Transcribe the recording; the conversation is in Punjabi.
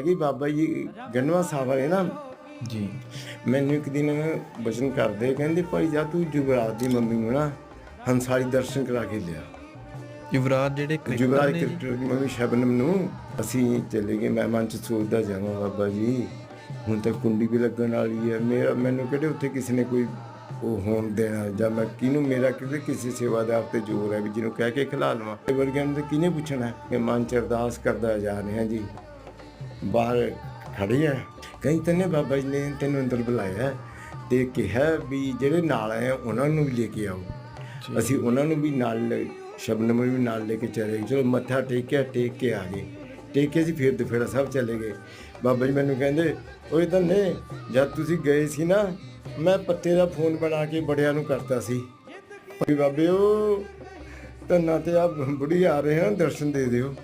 ਗਈ ਬਾਬਾ ਜੀ ਗੰਨਵਾ ਸਾਹਿਬ ਵਾਲੇ ਨਾ। ਜੀ। ਮੈਨੂੰ ਇੱਕ ਦਿਨ ਬਚਨ ਕਰਦੇ ਕਹਿੰਦੇ ਭਾਈ ਜਾ ਤੂੰ ਜੁਗਰਾਜ ਦੀ ਮੰਮੀ ਨੂੰ ਨਾ ਹੰਸਾਲੀ ਦਰਸ਼ਨ ਕਰਾ ਕੇ ਲਿਆ। ਯੁਵਰਾਜ ਜਿਹੜੇ ਕ੍ਰਿਕਟਰ ਜੁਗਰਾਜ ਨੇ ਜੀ, ਕ੍ਰਿਕਟਰ ਦੀ ਮੰਮੀ ਸ਼ਬਨਮ ਨੂੰ ਅਸੀਂ ਚਲੇ ਗਏ ਮੈਂ ਮਨ ਚ ਸੋਚਦਾ ਜਾਵਾਂ ਬਾਬਾ ਜੀ ਹੁਣ ਤਾਂ ਕੁੰਡੀ ਵੀ ਲੱਗਣ ਵਾਲੀ ਹੈ। ਮੇਰਾ ਮੈਨੂੰ ਕਿਹੜੇ ਉੱਥੇ ਕਿਸੇ ਨੇ ਕੋਈ ਉਹ ਹੋਣ ਦੇਣਾ ਜਾਂ ਮੈਂ ਕਿਹਨੂੰ ਮੇਰਾ ਕਿਤੇ ਕਿਸੇ ਸੇਵਾਦਾਰ ਤੇ ਜ਼ੋਰ ਹੈ ਵੀ ਜਿਹਨੂੰ ਕਹਿ ਕੇ ਖਿਲਾ ਲਵਾਂ। ਵਰਗਿਆਂ ਨੂੰ ਕਿਹਨੇ ਪੁੱਛਣਾ? ਕਿ ਮਨ ਚ ਅਰਦਾਸ ਕਰਦਾ ਜਾ ਰਿਹਾ ਜੀ। ਬਾਹਰ ਖੜੀ ਹੈ ਕਈ ਤੈਨੇ ਬਾਬਾ ਜੀ ਨੇ ਤੈਨੂੰ ਅੰਦਰ ਬੁਲਾਇਆ ਤੇ ਕਿਹਾ ਵੀ ਜਿਹੜੇ ਨਾਲ ਆਏ ਉਹਨਾਂ ਨੂੰ ਵੀ ਲੈ ਕੇ ਆਓ। ਅਸੀਂ ਉਹਨਾਂ ਨੂੰ ਵੀ ਨਾਲ ਸ਼ਬਨਮ ਵੀ ਨਾਲ ਲੈ ਕੇ ਚਲੇ ਗਏ। ਚਲੋ ਮੱਥਾ ਟੇਕਿਆ ਟੇਕ ਕੇ ਆ ਗਏ। ਟੇਕ ਕੇ ਅਸੀਂ ਫਿਰ ਦੁਫੇੜਾ ਸਾਹਿਬ ਚਲੇ ਗਏ। ਬਾਬਾ ਜੀ ਮੈਨੂੰ ਕਹਿੰਦੇ ਓਏ ਧੰਨੇ ਜਦ ਤੁਸੀਂ ਗਏ ਸੀ ਨਾ ਮੈਂ ਪੱਤੇ ਦਾ ਫੋਨ ਬਣਾ ਕੇ ਬੜਿਆਂ ਨੂੰ ਕਰਤਾ ਸੀ। ਵੀ ਬਾਬੇ ਉਹ ਧੰਨਾ ਤੇ ਆ ਬੁੜੀ ਆ ਰਹੇ ਹਨ ਦਰਸ਼ਨ ਦੇ ਦਿਓ।